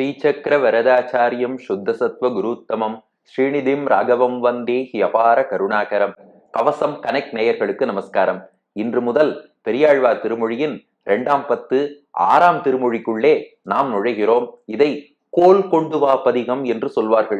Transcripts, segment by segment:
ஸ்ரீசக்கர வரதாச்சாரியம் சுத்தசத்வ குருத்தமம். ஸ்ரீநிதிம் ராகவம் வந்தே அபார கருணாகரம். கவசம் கனெக்ட் நேயர்களுக்கு நமஸ்காரம். இன்று முதல் பெரியாழ்வார் திருமொழியின் இரண்டாம் பத்து ஆறாம் திருமொழிக்குள்ளே நாம் நுழைகிறோம். இதை கோல் கொண்டு வா பதிகம் என்று சொல்வார்கள்.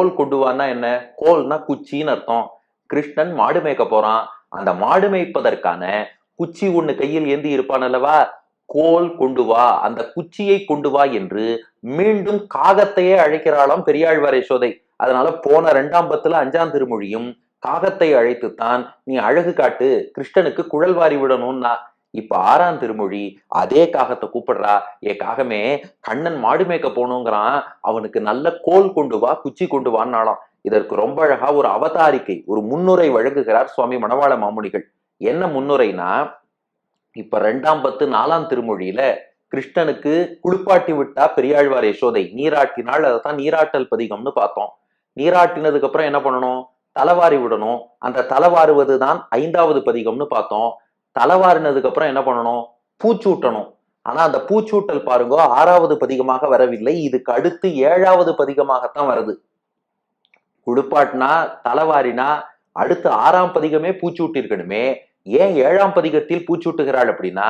கோல் கொண்டுவான்னா என்ன? கோல்னா குச்சின்னு அர்த்தம். கிருஷ்ணன் மாடு மேய்க்க போறான். அந்த மாடு மேய்ப்பதற்கான குச்சி ஒண்ணு கையில் ஏந்தி இருப்பான் அல்லவா? கோல் கொண்டு வா. அந்த குச்சியை கொண்டு வா என்று மீண்டும் காகத்தையே அழைக்கிறாளாம் பெரியாழ்வார் யசோதை. அதனால போன ரெண்டாம் பத்துல அஞ்சாம் திருமொழியும் காகத்தை அழைத்துத்தான் நீ அழகு காட்டு கிருஷ்ணனுக்கு குழல் வாரி விடணும்னா. இப்ப ஆறாம் திருமொழி அதே காகத்தை கூப்பிடுறா ஏ காகமே கண்ணன் மாடு மேய்க்க போகணுங்கிறான். அவனுக்கு நல்ல கோல் கொண்டு வா குச்சி கொண்டு வான்னாலாம் இதற்கு ரொம்ப அழகா ஒரு அவதாரிக்கை ஒரு முன்னுரை வழங்குகிறார் சுவாமி மணவாள மாமுனிகள். என்ன முன்னுரைனா இப்ப ரெண்டாம் பத்து நாலாம் திருமொழியில கிருஷ்ணனுக்கு குளிப்பாட்டி விட்டா பெரியாழ்வார் யசோதை அதை அதைத்தான் நீராட்டல் பதிகம்னு பார்த்தோம். நீராட்டினதுக்கு அப்புறம் என்ன பண்ணணும்? தலைவாரி விடணும். அந்த தலைவாருவது தான் ஐந்தாவது பதிகம்னு பார்த்தோம். தலைவாரினதுக்கு அப்புறம் என்ன பண்ணணும்? பூச்சூட்டணும் ஆனா அந்த பூச்சூட்டல் பாருங்க ஆறாவது பதிகமாக வரவில்லை. இதுக்கு அடுத்து ஏழாவது பதிகமாகத்தான் வருது. குளிப்பாட்டினா தலைவாரினா அடுத்து ஆறாம் பதிகமே பூச்சூட்டிருக்கணுமே ஏன் ஏழாம் பதிகத்தில் பூச்சூட்டுகிறாள் அப்படின்னா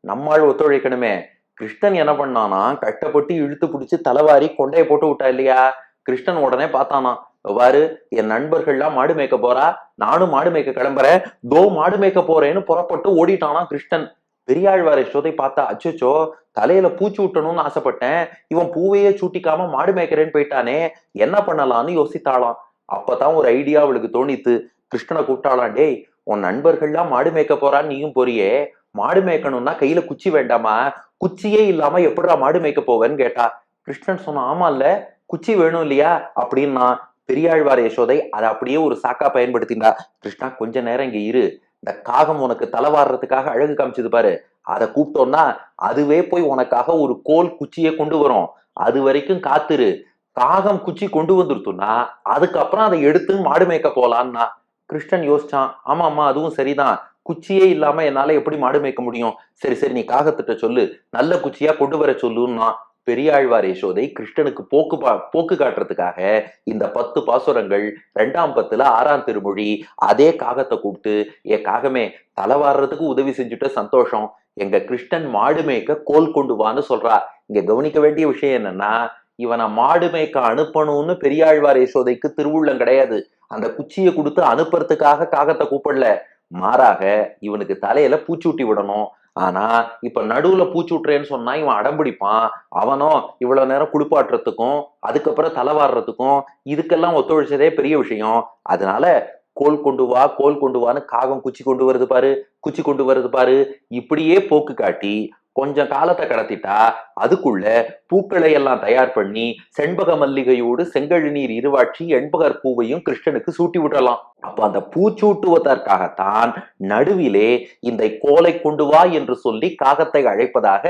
நம்மால் ஒத்துழைக்கணுமே. கிருஷ்ணன் என்ன பண்ணானா கட்டப்பட்டு இழுத்து பிடிச்சு தலைவாரி கொண்டையை போட்டு விட்டா இல்லையா? கிருஷ்ணன் உடனே பார்த்தானா பாரு என் நண்பர்கள்லாம் மாடு மேய்க்க போறா? நானும் மாடு மேய்க்க கிளம்புறேன். தோ மாடு மேய்க்க போறேன்னு புறப்பட்டு ஓடிட்டானா கிருஷ்ணன். பெரியாழ்வார் யசோதை பார்த்தா அச்சோச்சோ தலையில பூச்சி விட்டணும்னு ஆசைப்பட்டேன். இவன் பூவையே சூட்டிக்காம மாடு மேய்க்கிறேன்னு போயிட்டானே. என்ன பண்ணலாம்னு யோசித்தாளாம். அப்பதான் ஒரு ஐடியா அவளுக்கு தோணித்து கிருஷ்ணனை கூப்பிட்டாளாம் டேய் உன் நண்பர்கள்லாம் மாடு மேய்க்க போறான்னு நீயும் போறியே. மாடு மேய்க்கணும்னா கையில குச்சி வேண்டாமா? குச்சியே இல்லாம எப்படிடா மாடு மேய்க்க போவேன்னு கேட்டா கிருஷ்ணன் சொன்னா ஆமா இல்ல குச்சி வேணும் இல்லையா? அப்படின்னா பெரியாழ்வார் யசோதை அதை அப்படியே ஒரு சாக்கா பயன்படுத்தினா கிருஷ்ணா கொஞ்ச நேரம் இங்க இரு. இந்த காகம் உனக்கு தலைவாடுறதுக்காக அழகு காமிச்சது பாரு. அதை கூப்பிட்டோம்னா அதுவே போய் உனக்காக ஒரு கோல் குச்சியை கொண்டு வரும். அது வரைக்கும் காத்துரு. காகம் குச்சி கொண்டு வந்துருத்துன்னா அதுக்கப்புறம் அதை எடுத்து மாடு மேய்க்க போலான்னா. கிருஷ்ணன் யோசிச்சான். ஆமா ஆமா அதுவும் சரிதான். குச்சியே இல்லாம என்னால எப்படி மாடு மேய்க்க முடியும்? சரி சரி நீ காகத்திட்ட சொல்லு. நல்ல குச்சியா கொண்டு வர சொல்லுன்னா பெரியாழ்வார் யசோதை கிருஷ்ணனுக்கு போக்கு பா போக்கு காட்டுறதுக்காக இந்த பத்து பாசுரங்கள் ரெண்டாம் பத்துல ஆறாம் திருமொழி அதே காகத்தை கூப்பிட்டு ஏ காகமே தலைவாடுறதுக்கு உதவி செஞ்சுட்ட சந்தோஷம். எங்க கிருஷ்ணன் மாடு மேய்க்க கோல் கொண்டு வான்னு சொல்றா. இங்க கவனிக்க வேண்டிய விஷயம் என்னன்னா இவனை மாடு மேய்க்க அனுப்பணும்னு பெரியாழ்வார் யசோதைக்கு திருவுள்ளம் கிடையாது. அந்த குச்சியை கொடுத்து அனுப்புறதுக்காக காகத்தை கூப்பிடல. மாறாக இவனுக்கு தலையில பூச்சூட்டி விடணும். ஆனா இப்ப நடுவுல பூச்சூட்டுறேன்னு சொன்னா இவன் அடம்பிடிப்பான். அவனும் இவ்வளவு நேரம் குளிப்பாட்டுறதுக்கும் அதுக்கப்புறம் தலைவாடுறதுக்கும் இதுக்கெல்லாம் ஒத்துழைச்சதே பெரிய விஷயம். அதனால கோல் கொண்டு வா கோல் கொண்டு வான்னு காகம் குச்சி கொண்டு வருது பாரு குச்சி கொண்டு வருது பாரு இப்படியே போக்கு காட்டி கொஞ்சம் காலத்தை கடத்திட்டா அதுக்குள்ள பூக்களை எல்லாம் தயார் பண்ணி செண்பக மல்லிகையோடு செங்கழு நீர் இருவாட்சி எண்பகர் பூவையும் கிருஷ்ணனுக்கு சூட்டி விடலாம். அப்ப அந்த பூச்சூட்டுவதற்காகத்தான் நடுவிலே இந்த கோலை கொண்டு வா என்று சொல்லி காகத்தை அழைப்பதாக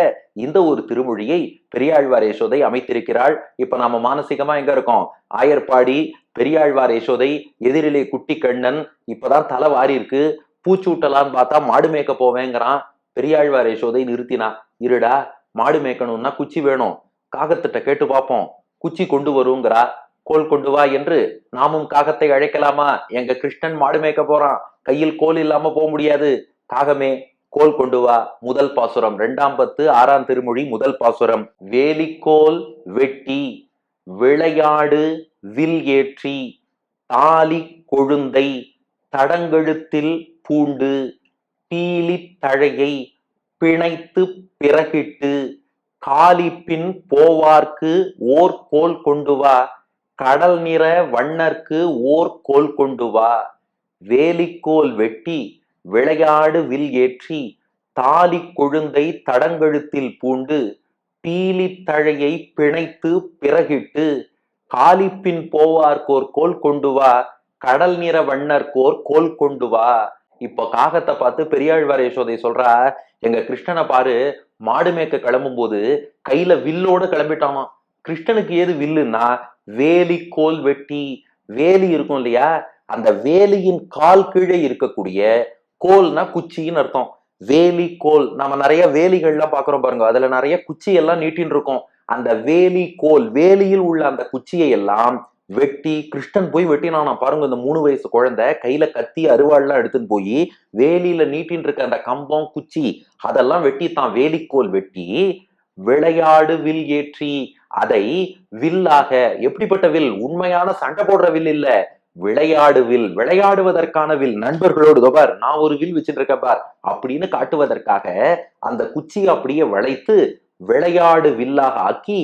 இந்த ஒரு திருமொழியை பெரியாழ்வார் யசோதை அமைத்திருக்கிறாள். இப்ப நாம மானசீகமா எங்க இருக்கோம்? ஆயர்பாடி பெரியாழ்வார் யசோதை எதிரிலே குட்டி கண்ணன் இப்பதான் தலை வாரி இருக்கு பூச்சூட்டலான்னு பார்த்தா மாடு மேய்க்க போவேங்கிறான். பெரியாழ்வார் யசோதை நிறுத்தினா இருடா மாடு மேய்க்கணும்னா குச்சி வேணும். காகத்திட்ட கேட்டு பார்ப்போம் குச்சி கொண்டு வருங்கிறா. கோல் கொண்டு வா என்று நாமும் காகத்தை அழைக்கலாமா? எங்க கிருஷ்ணன் மாடு மேய்க்க போறான். கையில் கோல் இல்லாம போக முடியாது. காகமே கோல் கொண்டு வா. முதல் பாசுரம். ரெண்டாம் பத்து ஆறாம் திருமொழி முதல் பாசுரம். வேலிக்கோல் வெட்டி விளையாடு வில் ஏற்றி தாலி கொழுந்தை தடங்கெழுத்தில் பூண்டு. பீலித் தழையை பிணைத்து பிறகிட்டு காலிப்பின் போவார்க்கு ஓர் கோல் கொண்டு வா கடல் நிற வண்ணர்க்கு ஓர் கோல் கொண்டு வா. வேலிக்கோல் வெட்டி விளையாடு வில் ஏற்றி தாலி கொழுந்தை தடங்கழுத்தில் பூண்டு பீலித் தழையை பிணைத்து பிறகிட்டு காலிப்பின் போவார்க்கோர் கோல் கொண்டு வா கடல் நிற வண்ணர்க்கோர் கோல் கொண்டு வா. இப்போ காகத்தை பார்த்து பெரியாழ்வார் யசோதை சொல்றா எங்க கிருஷ்ணனை பாரு மாடு மேய்க்க கிளம்பும் போது கையில வில்லோட கிளம்பிட்டாமா கிருஷ்ணனுக்கு ஏது வில்லுன்னா வேலி கோல் வெட்டி வேலி இருக்கும் இல்லையா? அந்த வேலியின் கால் கீழே இருக்கக்கூடிய கோல்னா குச்சின்னு அர்த்தம். வேலி கோல் நம்ம நிறைய வேலிகள்லாம் பாக்குறோம் பாருங்க. அதுல நிறைய குச்சி எல்லாம் நீட்டின்னு இருக்கும். அந்த வேலி கோல் வேலியில் உள்ள அந்த குச்சியை எல்லாம் வெட்டி கிருஷ்ணன் போய் வெட்டினானா. பாருங்க இந்த மூணு வயசு குழந்தை கையில கத்தி அருவாள்லாம் எடுத்துன்னு போய் வேலியில நீட்டின்னு இருக்க அந்த கம்பம் குச்சி அதெல்லாம் வெட்டி தான் வேலிக்கோல் வெட்டி விளையாடு வில் ஏற்றி அதை வில்லாக எப்படிப்பட்ட வில்? உண்மையான சண்டை போடுற வில் இல்ல. விளையாடு வில். விளையாடுவதற்கான வில். நண்பர்களோடு பார் நான் ஒரு வில் வச்சுட்டு இருக்கேன் பார் அப்படின்னு காட்டுவதற்காக அந்த குச்சியை அப்படியே வளைத்து விளையாடு வில்லாக ஆக்கி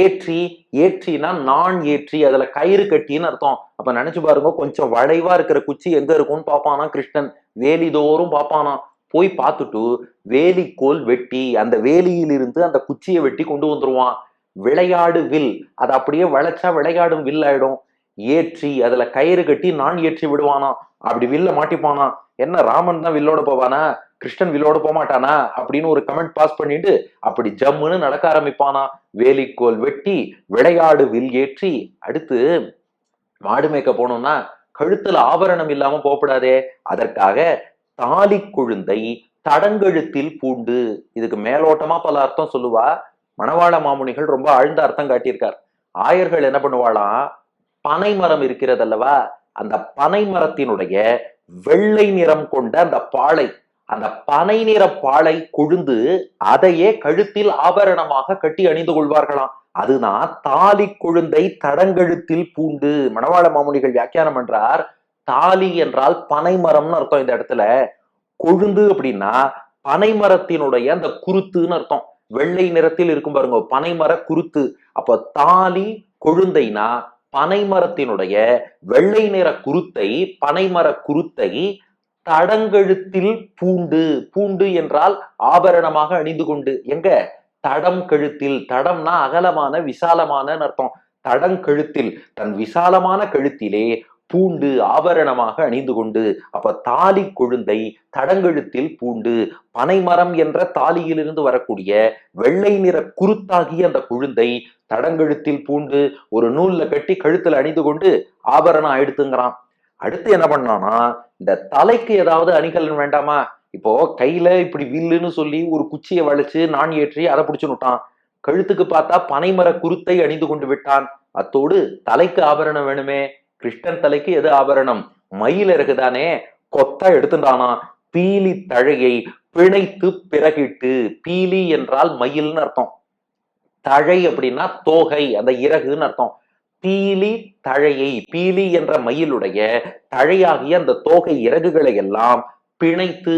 ஏற்றி ஏற்றினா நான் ஏற்றி அதுல கயிறு கட்டின்னு அர்த்தம். அப்ப நினைச்சு பாருங்க கொஞ்சம் வளைவா இருக்கிற குச்சி எங்க இருக்கும்னு பாப்பானா கிருஷ்ணன். வேலிதோறும் பாப்பானா. போய் பார்த்துட்டு வேலிக்கோல் வெட்டி அந்த வேலியிலிருந்து அந்த குச்சியை வெட்டி கொண்டு வந்துருவான். விளையாடு வில். அதை அப்படியே வளைச்சா விளையாடும் வில் ஆயிடும். ஏற்றி அதுல கயிறு கட்டி நான் ஏற்றி விடுவானா. அப்படி வில்ல மாட்டிப்பானா என்ன ராமன் தான் வில்லோட போவானா? கிருஷ்ணன் வில்லோட போக மாட்டானா? அப்படின்னு ஒரு கமெண்ட் பாஸ் பண்ணிட்டு அப்படி ஜம்முன்னு நடக்க ஆரம்பிப்பானா? வேலிக்கோல் வெட்டி விளையாடு வில் ஏற்றி அடுத்து மாடு மேய்க்க போனோம்னா கழுத்துல ஆபரணம் இல்லாம போகப்படாதே அதற்காக தாலி கொழுந்தை தடங்கழுத்தில் பூண்டு. இதுக்கு மேலோட்டமா பல அர்த்தம் சொல்லுவா. மணவாள மாமுனிகள் ரொம்ப ஆழ்ந்த அர்த்தம் காட்டியிருக்கார். ஆயர்கள் என்ன பண்ணுவாளாம்? பனை மரம் இருக்கிறதல்லவா? அந்த பனை மரத்தினுடைய வெள்ளை நிறம் கொண்ட அந்த பாலை அந்த பனை நிற பாலை கொழுந்து அதையே கழுத்தில் ஆபரணமாக கட்டி அணிந்து கொள்வார்களாம். அதுதான் தாலி கொழுந்தை தடங்கழுத்தில் பூண்டு. மணவாள மாமுனிகள் வியாக்கியானம் என்றார் தாலி என்றால் பனை மரம்னு அர்த்தம் இந்த இடத்துல. கொழுந்து அப்படின்னா பனை மரத்தினுடைய அந்த குருத்துன்னு அர்த்தம். வெள்ளை நிறத்தில் இருக்கும் பாருங்க பனைமர குருத்து. அப்ப தாலி கொழுந்தைனா பனைமரத்தினுடைய வெள்ளை நிற குருத்தை பனைமர குருத்தை தடங்கழுத்தில் பூண்டு பூண்டு என்றால் ஆபரணமாக அணிந்து கொண்டு எங்க? தடம் கழுத்தில் தடம்னா அகலமான விசாலமான அர்த்தம். தடங்கழுத்தில் தன் விசாலமான கழுத்திலே பூண்டு ஆபரணமாக அணிந்து கொண்டு அப்ப தாலி கொழுந்தை தடங்கழுத்தில் பூண்டு பனைமரம் என்ற தாலியிலிருந்து வரக்கூடிய வெள்ளை நிற குருத்தாகிய அந்த கொழுந்தை தடங்கழுத்தில் பூண்டு ஒரு நூல்ல கட்டி கழுத்துல அணிந்து கொண்டு ஆபரணம் ஆயிடுத்துங்கிறான் அடுத்து என்ன பண்ணானா இந்த தலைக்கு ஏதாவது அணிகலன் வேண்டாமா? இப்போ கையில இப்படி வில்லுன்னு சொல்லி ஒரு குச்சியை வளைச்சு நான் ஏற்றி அதை பிடிச்சு விட்டான் கழுத்துக்கு பார்த்தா பனைமர குருத்தை அணிந்து கொண்டு விட்டான். அத்தோடு தலைக்கு ஆபரணம் வேணுமே கிருஷ்ணன் தலைக்கு எது ஆபரணம்? மயில் இருக்குதானே கொத்தா எடுத்துட்டானா? பீலி தழையை பிணைத்து பிறகிட்டு பீலி என்றால் மயில்னு அர்த்தம். தழை அப்படின்னா தோகை அந்த இறகுன்னு அர்த்தம். பீலி தழையை பீலி என்ற மயிலுடைய தழையாகிய அந்த தோகை இறகுகளை எல்லாம் பிணைத்து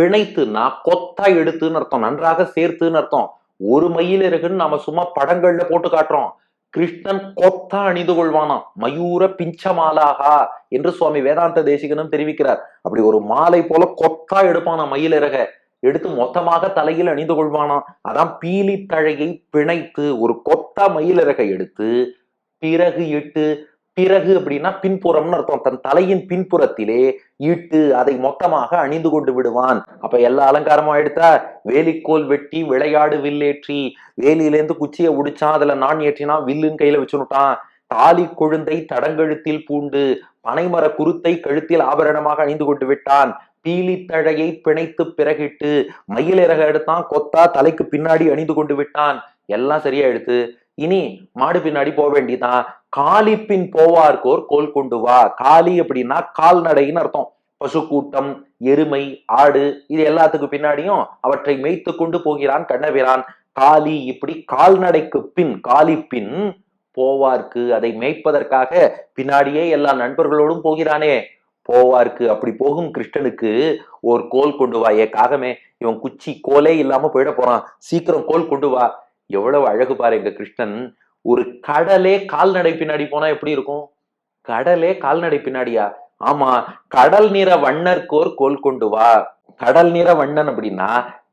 பிணைத்துனா கொத்தா எடுத்துன்னு அர்த்தம் நன்றாக சேர்த்துன்னு அர்த்தம். ஒரு மயில் இறகுன்னு நாம சும்மா படங்கள்ல போட்டு காட்டுறோம். கிருஷ்ணன் கொத்தா அணிந்து கொள்வானாம் மயூர பிஞ்சமாலாகா? என்று சுவாமி வேதாந்த தேசிகனும் தெரிவிக்கிறார். அப்படி ஒரு மாலை போல கொத்தா எடுப்பானா மயிலிறக? எடுத்து மொத்தமாக தலையில் அணிந்து கொள்வானாம் அதான் பீலி தழையை பிணைத்து ஒரு கொத்தா மயிலிறகை எடுத்து பிறகு இட்டு பிறகு அப்படின்னா பின்புறம்னு அர்த்தம். தன் தலையின் பின்புறத்திலே இட்டு அதை மொத்தமாக அணிந்து கொண்டு விடுவான். அப்ப எல்லா அலங்காரமும் எடுத்தா வேலிக்கோல் வெட்டி விளையாடு வில்லேற்றி வேலியிலேருந்து குச்சியை உடிச்சான் அதுல நான் ஏற்றினா வில்லுன்னு கையில வச்சுனுட்டான். தாலி கொழுந்தை தடங்கழுத்தில் பூண்டு பனைமர குருத்தை கழுத்தில் ஆபரணமாக அணிந்து கொண்டு விட்டான். பீலித்தழையை பிணைத்து பிறகிட்டு மயிலிறக எடுத்தான் கொத்தா தலைக்கு பின்னாடி அணிந்து கொண்டு விட்டான். எல்லாம் சரியா எடுத்து இனி மாடு பின்னாடி போக வேண்டியதான் காலிப்பின் போவார்கோர் கோல் கொண்டு வா. காலி அப்படின்னா கால்நடைன்னு அர்த்தம். பசு கூட்டம் எருமை ஆடு இது எல்லாத்துக்கு பின்னாடியும் அவற்றை மேய்த்து கொண்டு போகிறான் கண்ணவீரான் காலி இப்படி கால்நடைக்கு பின் காலிப்பின் போவார்க்கு. அதை மேய்ப்பதற்காக பின்னாடியே எல்லா நண்பர்களோடும் போகிறானே. போவார்க்கு. அப்படி போகும் கிருஷ்ணனுக்கு ஒரு கோல் கொண்டு வா. ஏ காகமே இவன் குச்சி கோலே இல்லாம போயிட போறான். சீக்கிரம் கோல் கொண்டு வா. எவ்வளவு அழகு பாரு எங்க கிருஷ்ணன். ஒரு கடலே கால்நடை பின்னாடி போனா எப்படி இருக்கும்? கடலே கால்நடை பின்னாடியா? ஆமா கடல் நிற வண்ணர்கோர் கோல் கொண்டு வா. கடல் நிற வண்ணன் அப்படின்னா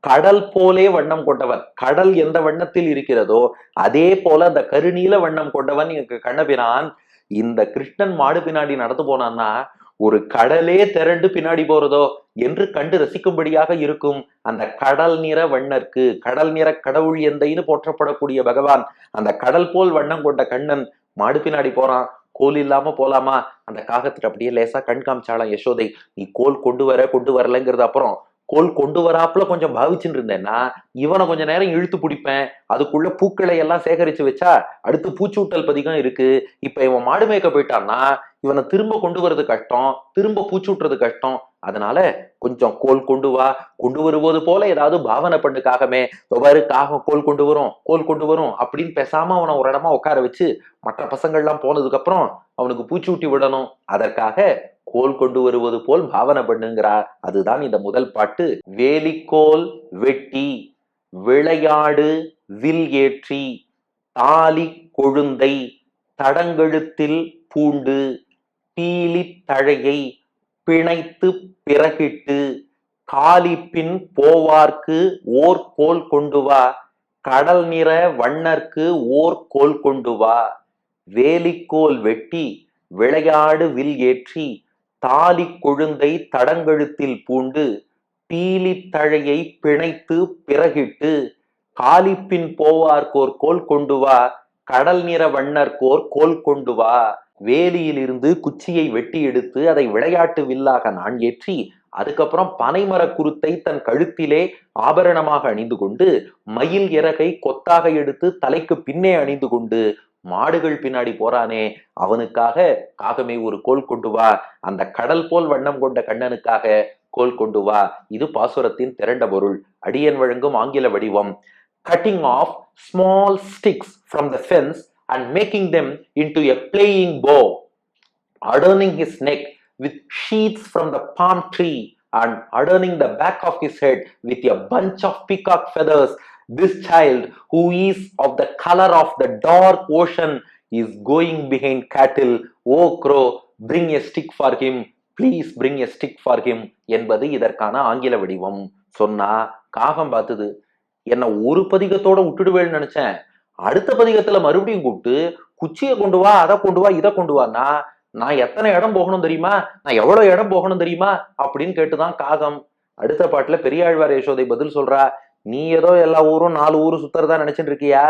கடல் போலே வண்ணம் கொண்டவன். கடல் எந்த வண்ணத்தில் இருக்கிறதோ அதே போல அந்த கருநீல வண்ணம் கொண்டவன் எங்க கண்ணபிரான். இந்த கிருஷ்ணன் மாடு பின்னாடி நடந்து போனான்னா ஒரு கடலே திரண்டு பின்னாடி போறதோ என்று கண்டு ரசிக்கும்படியாக இருக்கும் அந்த கடல் நிற வண்ணர்க்கு கடல் நிற கடவுள் எந்தைன்னு போற்றப்படக்கூடிய பகவான் அந்த கடல் போல் வண்ணம் கொண்ட கண்ணன் மாடு பின்னாடி போறான். கோல் இல்லாம போலாமா? அந்த காகத்துக்கு அப்படியே லேசா கண் காமிச்சாலாம் யசோதை. நீ கோல் கொண்டு வர கொண்டு வரலங்கிறது அப்புறம் கோல் கொண்டு வராப்புல கொஞ்சம் பாவிச்சுட்டு இருந்தேன்னா இவனை கொஞ்ச நேரம் இழுத்து பிடிப்பேன். அதுக்குள்ள பூக்களை எல்லாம் சேகரிச்சு வச்சா அடுத்து பூச்சூட்டல் பதிகம் இருக்கு. இப்ப இவன் மாடு மேய்க்க போயிட்டான்னா இவனை திரும்ப கொண்டு வர்றது கஷ்டம் திரும்ப பூச்சூட்டுறது கஷ்டம். அதனால கொஞ்சம் கோல் கொண்டு வா. கொண்டு வருவது போல ஏதாவது பாவனை பண்ணு காகமே காகம் கோல் கொண்டு வரும் கோல் கொண்டு வரும் அப்படின்னு பேசாம அவனை ஒரு இடமா உட்கார வச்சு மற்ற பசங்கள்லாம் போனதுக்கு அப்புறம் அவனுக்கு பூச்சூட்டி விடணும். அதற்காக கோல் கொண்டு வருவது போல் பாவனை பண்ணுங்கிறார் அதுதான் இந்த முதல் பாட்டு. வேலிக்கோல் வெட்டி விளையாடு வில் ஏற்றி தாலி கொழுந்தை தடங்கெழுத்தில் பூண்டு. பீலி தழையை பிணைத்து பிறகிட்டு காலிப்பின் போவார்க்கு ஓர் கோல் கொண்டு வா கடல் நிற வண்ணர்க்கு ஓர் கோல் கொண்டு வா. வேலிக்கோல் வெட்டி விளையாடு வில் ஏற்றி தாலி கொழுந்தை தடங்கழுத்தில் பூண்டு பீலி பிணைத்து பிறகிட்டு காலிப்பின் போவார்க்கோர் கோல் கொண்டு வா. கடல் நிற வண்ணர்க்கோர் கோல் கொண்டு வா. வேலியிலிருந்து குச்சியை வெட்டி எடுத்து அதை விளையாட்டு வில்லாக நான் ஏற்றி அதுக்கப்புறம் பனைமர குருத்தை தன் கழுத்திலே ஆபரணமாக அணிந்து கொண்டு மயில் இறகை கொத்தாக எடுத்து தலைக்கு பின்னே அணிந்து கொண்டு மாடுகள் பின்னாடி போறானே அவனுக்காக காகமே ஒரு கோல் கொண்டு வா. அந்த கடல் போல் வண்ணம் கொண்ட கண்ணனுக்காக கோல் கொண்டு வா. இது பாசுரத்தின் திரண்ட பொருள். அடியன் வழங்கும் ஆங்கில வடிவம். Cutting off small sticks from the fence and making them into a playing bow, adorning his neck with sheaths from the palm tree, and adorning the back of his head with a bunch of peacock feathers. This child, who is of the color of the dark ocean, is going behind cattle. O crow, bring a stick for him. Please bring a stick for him என்பது இதற்கான ஆங்கில வடிவம் சொன்னா காகம் பார்த்தது என்னை ஒரு பதிகத்தோட விட்டுடுவேன்னு நினைச்சேன். அடுத்த பதிகத்துல மறுபடியும் கூப்பிட்டு குச்சியை கொண்டு வா அதை கொண்டு வா இதை கொண்டு வான்னா நான் எத்தனை இடம் போகணும் தெரியுமா? நான் எவ்வளவு இடம் போகணும் தெரியுமா? அப்படின்னு கேட்டுதான் காகம் அடுத்த பாட்டுல பெரியாழ்வார் யசோதை பதில் சொல்றா நீ ஏதோ எல்லா ஊரும் நாலு ஊரும் சுத்துறதா நினைச்சிட்டு இருக்கியா?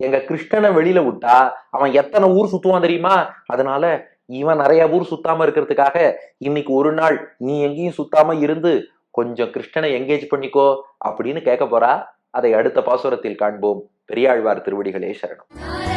எங்க கிருஷ்ணனை வெளியில விட்டா அவன் எத்தனை ஊர் சுத்துவான் தெரியுமா? அதனால இவன் நிறைய ஊர் சுத்தாம இருக்கிறதுக்காக இன்னைக்கு ஒரு நாள் நீ எங்கேயும் சுத்தாம இருந்து கொஞ்சம் கிருஷ்ணனை எங்கேஜ் பண்ணிக்கோ அப்படின்னு கேட்க போறா அதை அடுத்த பாசுரத்தில் காண்போம். பெரியாழ்வார் திருவடிகளே சரணம்.